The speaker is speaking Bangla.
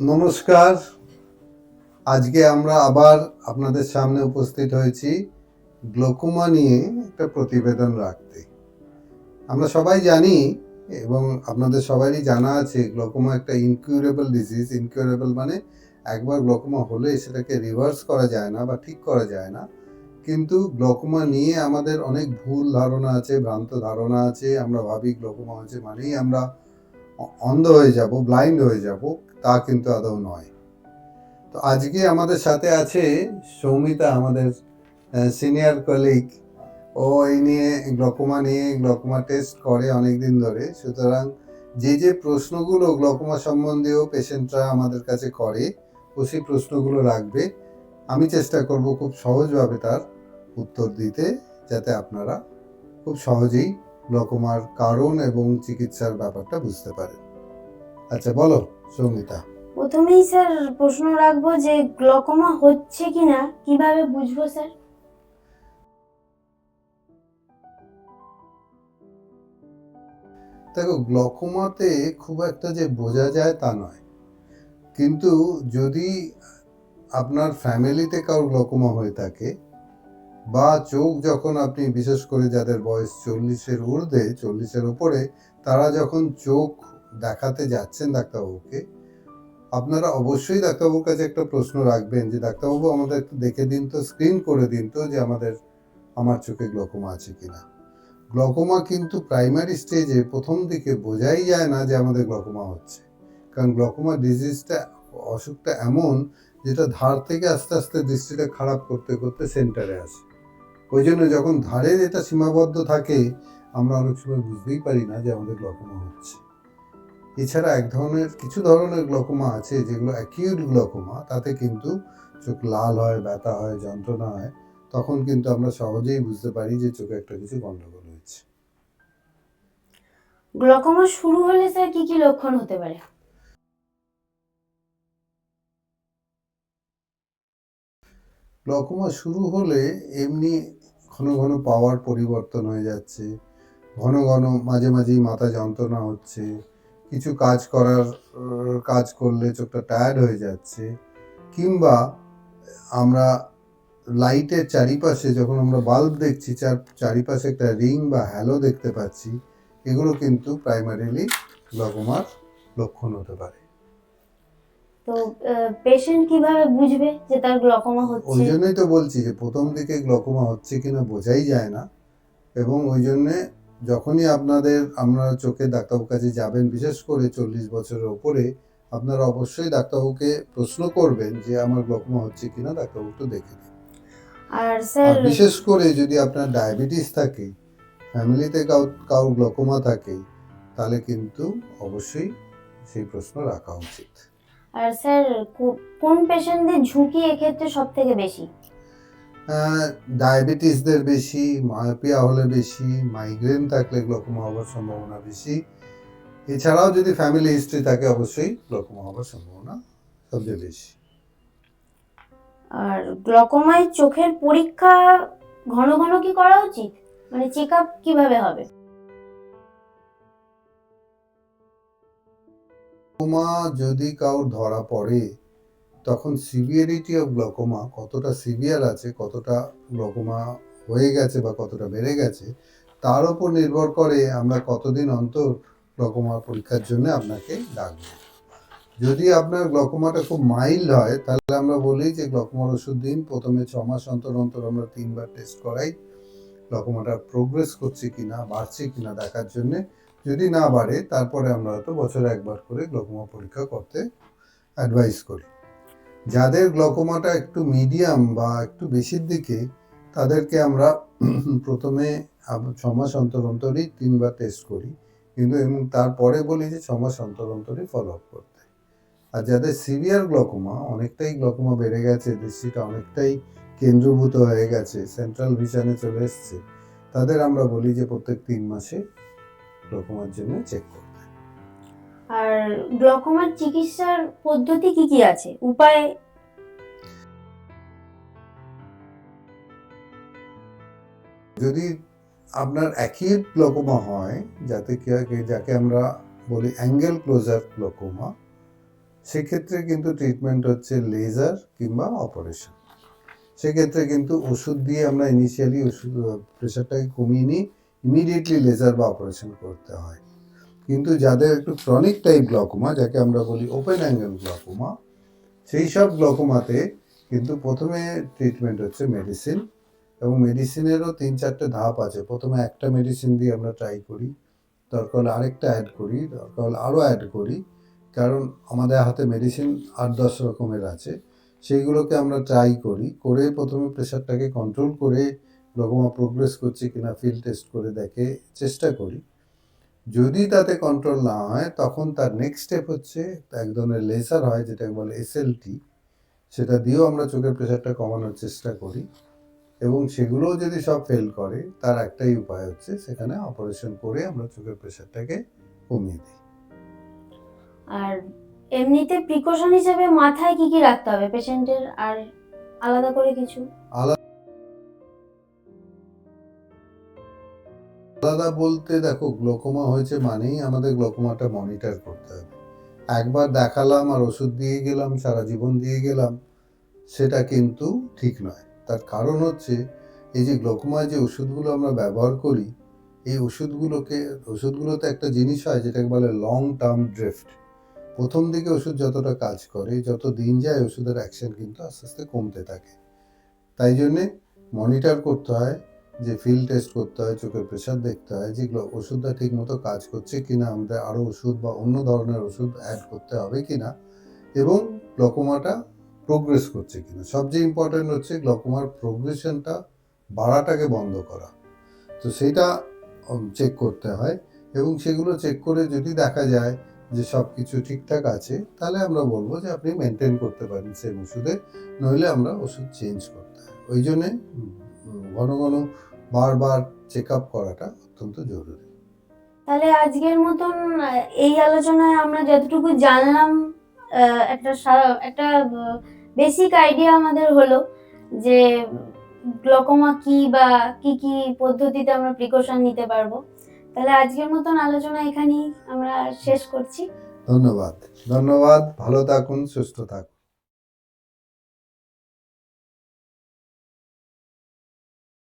নমস্কার। আজকে আমরা আবার আপনাদের সামনে উপস্থিত হয়েছি গ্লোকোমা নিয়ে একটা প্রতিবেদন রাখতে। আমরা সবাই জানি এবং আপনাদের সবারই জানা আছে, গ্লোকোমা একটা ইনকিউরেবল ডিজিজ ইনকিউরেবল মানে একবার গ্লোকোমা হলে সেটাকে রিভার্স করা যায় না বা ঠিক করা যায় না। কিন্তু গ্লোকোমা নিয়ে আমাদের অনেক ভুল ধারণা আছে, ভ্রান্ত ধারণা আছে। আমরা ভাবি গ্লোকোমা হচ্ছে মানেই আমরা অন্ধ হয়ে যাব ব্লাইন্ড হয়ে যাব, তা কিন্তু আদৌ নয়। তো আজকে আমাদের সাথে আছে সৌমিতা, আমাদের সিনিয়র কলিগ ও এই নিয়ে গ্লকোমা নিয়ে গ্লকোমা টেস্ট করে অনেক দিন ধরে। সুতরাং যে যে প্রশ্নগুলো গ্লকোমা সম্বন্ধেও পেশেন্টরা আমাদের কাছে করে ও সেই প্রশ্নগুলো রাখবে। আমি চেষ্টা করব খুব সহজভাবে তার উত্তর দিতে, যাতে আপনারা খুব সহজেই গ্লকোমার কারণ এবং চিকিৎসার ব্যাপারটা বুঝতে পারেন। আচ্ছা বলো সৌমিতা। প্রথমেই স্যার প্রশ্ন রাখব যে গ্লকোমা হচ্ছে কিনা কীভাবে বুঝব স্যার? দেখো গ্লকোমাতে খুব একটা যে বোঝা যায় তা নয়। কিন্তু যদি আপনার ফ্যামিলিতে কারোর গ্লকোমা হয়ে থাকে বা চোখ যখন আপনি, বিশেষ করে যাদের বয়স চল্লিশের ঊর্ধ্বে, চল্লিশের উপরে তারা যখন চোখ দেখাতে যাচ্ছেন ডাক্তারবাবুকে, আপনারা অবশ্যই ডাক্তারবাবুর কাছে একটা প্রশ্ন রাখবেন যে, ডাক্তারবাবু, আমাদের একটু দেখে দিন তো স্ক্রিন করে দিন তো যে, আমাদের, আমার চোখে গ্লকোমা আছে কিনা? গ্লকোমা কিন্তু প্রাইমারি স্টেজে প্রথম দিকে বোঝাই যায় না যে, আমাদের গ্লকোমা হচ্ছে। কারণ গ্লকোমা ডিজিজটা অসুখটা এমন, যেটা ধার থেকে আস্তে আস্তে দৃষ্টিটা খারাপ করতে করতে সেন্টারে আসে। ওই জন্য যখন ধারের এটা সীমাবদ্ধ থাকে আমরা অনেক সময় বুঝতেই পারি না যে আমাদের গ্লকোমা হচ্ছে। এছাড়া এক ধরনের কিছু ধরনের গ্লকোমা আছে যেগুলো অ্যাকিউট গ্লকোমা তাতে কিন্তু চোখ লাল হয় ব্যথা হয় যন্ত্রণা হয় তখন কিন্তু আমরা সহজেই বুঝতে পারি যে চোখে একটা কিছু গন্ডগোল হয়েছে। গ্লকোমা শুরু হলে স্যার কি কি লক্ষণ হতে পারে? গ্লকোমা শুরু হলে এমনি ঘন ঘন পাওয়ার পরিবর্তন হয়ে যাচ্ছে। ঘন ঘন মাঝে মাঝেই মাথা যন্ত্রণা হচ্ছে। কিছু কাজ করার কাজ করলে চোখটা টায়ার্ড হয়ে যাচ্ছে। কিংবা আমরা লাইটের চারিপাশে যখন আমরা বাল্ব দেখছি, চার, চারিপাশে একটা রিং বা হ্যালো দেখতে পাচ্ছি, এগুলো কিন্তু প্রাইমারিলি গ্লকোমার লক্ষণ হতে পারে। তো পেশেন্ট কীভাবে বুঝবে যে তার গ্লকোমা ওই জন্যই তো বলছি যে প্রথম দিকে গ্লকোমা হচ্ছে কিনা বোঝাই যায় না। এবং ওই জন্যে যখনই আপনাদের আপনারা চোখে ডাক্তারবাবুর কাছে যাবেন বিশেষ করে চল্লিশ বছরের ওপরে আপনারা অবশ্যই ডাক্তারবাবুকে প্রশ্ন করবেন যে আমার গ্লকোমা হচ্ছে কিনা ডাক্তারবাবু একটু দেখে দিন আর স্যার বিশেষ করে যদি আপনার ডায়াবেটিস থাকে ফ্যামিলিতে কাউ গ্লকোমা থাকে তাহলে কিন্তু অবশ্যই সেই প্রশ্ন রাখা উচিত। আর স্যার কোন পেশেন্টদের ঝুঁকি এক্ষেত্রে সব থেকে বেশি ডায়াবেটিসদের বেশি মায়োপিয়া হলে বেশি মাইগ্রেন থাকলে গ্লোকোমা হওয়ার সম্ভাবনা বেশি। এছাড়াও যদি ফ্যামিলি হিস্ট্রি থাকে অবশ্যই গ্লোকোমা হওয়ার সম্ভাবনা সবচেয়ে বেশি। আর গ্লকোমায় চোখের পরীক্ষা ঘন ঘন কি করা উচিত? মানে চেক আপ কীভাবে হবে? গ্লোকোমা যদি কাউর ধরা পড়ে, তখন সিভিয়ারিটি অফ গ্লোকোমা কতটা সিভিয়ার আছে, কতটা গ্লোকোমা হয়ে গেছে বা কতটা বেড়ে গেছে, তার উপর নির্ভর করে আমরা কতদিন অন্তর গ্লোকোমা পরীক্ষার জন্য আপনাকে ডাকবো। যদি আপনার গ্লোকোমাটা খুব মাইল্ড হয়, তাহলে আমরা বলি যে গ্লোকোমার ওষুধ দিন, প্রথমে ছ মাস অন্তর অন্তর আমরা তিনবার টেস্ট করাই গ্লোকোমাটা প্রোগ্রেস করছে কিনা, বাড়ছে কিনা দেখার জন্যে। যদি না বাড়ে, তারপরে আমরা হয়তো বছরে একবার করে গ্লোকোমা পরীক্ষা করতে অ্যাডভাইস করি। যাদের গ্লোকোমাটা একটু মিডিয়াম বা একটু বেশির দিকে, তাদেরকে আমরা প্রথমে আব- ছ মাস অন্তর অন্তরই তিনবার টেস্ট করি। কিন্তু এবং তারপরে বলি যে ছ মাস অন্তর অন্তরই ফলো আপ করতে। আর যাদের সিভিয়ার গ্লোকোমা অনেকটাই গ্লোকোমা বেড়ে গেছে, দৃষ্টিটা অনেকটাই কেন্দ্রভূত হয়ে গেছে সেন্ট্রাল ভিশনে চলে এসছে, তাদের আমরা বলি যে প্রত্যেক তিন মাসে গ্লোকোমার জন্য চেক করতে আর গ্লকোমার চিকিৎসার পদ্ধতি কি কি আছে? উপায়? যদি আপনার অ্যাকিউট গ্লোকোমা হয় যাতে কি কি- যাকে আমরা বলি অ্যাঙ্গেল ক্লোজার গ্লোকোমা সেক্ষেত্রে কিন্তু ট্রিটমেন্ট হচ্ছে লেজার কিংবা অপারেশন সেক্ষেত্রে কিন্তু ওষুধ দিয়ে আমরা ইনিশিয়ালি ওষুধ প্রেশারটাকে কমিয়ে নিই ইমিডিয়েটলি লেজার বা অপারেশন করতে হয়। কিন্তু যাদের একটু ক্রনিক টাইপ গ্লকোমা যাকে আমরা বলি ওপেন অ্যাঙ্গেল গ্লকোমা সেই সব গ্লকোমাতে কিন্তু প্রথমে ট্রিটমেন্ট হচ্ছে মেডিসিন এবং মেডিসিনেরও তিন চারটে ধাপ আছে। প্রথমে একটা মেডিসিন দিয়ে আমরা ট্রাই করি দরকার আরেকটা অ্যাড করি দরকার আরও অ্যাড করি, কারণ আমাদের হাতে মেডিসিন আট দশ রকমের আছে। সেইগুলোকে আমরা ট্রাই করি, করে প্রথমে প্রেশারটাকে কন্ট্রোল করে গ্লকোমা প্রোগ্রেস করছে কিনা ফিল টেস্ট করে দেখে চেষ্টা করি। যদি তাতে কন্ট্রোল না হয় তখন তার নেক্সট স্টেপ হচ্ছে এক ধরনের লেসার হয় যেটাকে বলে এসএলটি সেটা দিয়েও আমরা চোখের প্রেশারটা কমানোর চেষ্টা করি এবং সেগুলোও যদি সব ফেল করে তার একটাই উপায় হচ্ছে সেখানে অপারেশন করে আমরা চোখের প্রেশারটাকে কমিয়ে দিই। আর এমনিতে প্রিকশন হিসেবে মাথায় কি কি রাখতে হবে? পেশেন্টের আর আলাদা করে কিছু? আলাদা বলতে দেখো, গ্লোকোমা হয়েছে মানেই আমাদের গ্লোকোমাটা মনিটর করতে হবে। একবার দেখালাম আর ওষুধ দিয়ে গেলাম, সারা জীবন দিয়ে গেলাম, সেটা কিন্তু ঠিক নয়। তার কারণ হচ্ছে, এই যে গ্লোকোমায় যে ওষুধগুলো আমরা ব্যবহার করি, এই ওষুধগুলোকে, ওষুধগুলোতে একটা জিনিস হয় যেটাকে বলে লং টার্ম ড্রিফট প্রথম দিকে ওষুধ যতটা কাজ করে, যত দিন যায় ওষুধের অ্যাকশন কিন্তু আস্তে আস্তে কমতে থাকে। তাই জন্যে মনিটর করতে হয় যে ফিল টেস্ট করতে হয়, চোখের প্রেশার দেখতে হয়, যেগুলো ওষুধটা ঠিক মতো কাজ করছে কিনা আমাদের আরও ওষুধ বা অন্য ধরনের ওষুধ অ্যাড করতে হবে কিনা, এবং গ্লকোমাটা প্রোগ্রেস করছে কিনা। সবচেয়ে ইম্পর্টেন্ট হচ্ছে গ্লকোমার প্রোগ্রেশনটা বাড়াটাকে বন্ধ করা। তো সেটা চেক করতে হয়, এবং সেগুলো চেক করে যদি দেখা যায় যে সব কিছু ঠিকঠাক আছে, তাহলে আমরা বলব যে আপনি মেনটেন করতে পারেন সেই ওষুধে, নইলে আমরা ওষুধ চেঞ্জ করতে হয়। ওই জন্যে ঘন ঘন বারবার চেক আপ করাটা অত্যন্ত জরুরি। তাহলে আজকের মতন এই আলোচনায় আমরা যতটুকু জানলাম একটা একটা বেসিক আইডিয়া আমাদের হলো যে গ্লকোমা কি বা কি কি পদ্ধতিতে আমরা প্রিকশন নিতে পারব। তাহলে আজকের মতন আলোচনা এখানেই আমরা শেষ করছি। ধন্যবাদ। ধন্যবাদ। ভালো থাকুন সুস্থ থাকুন।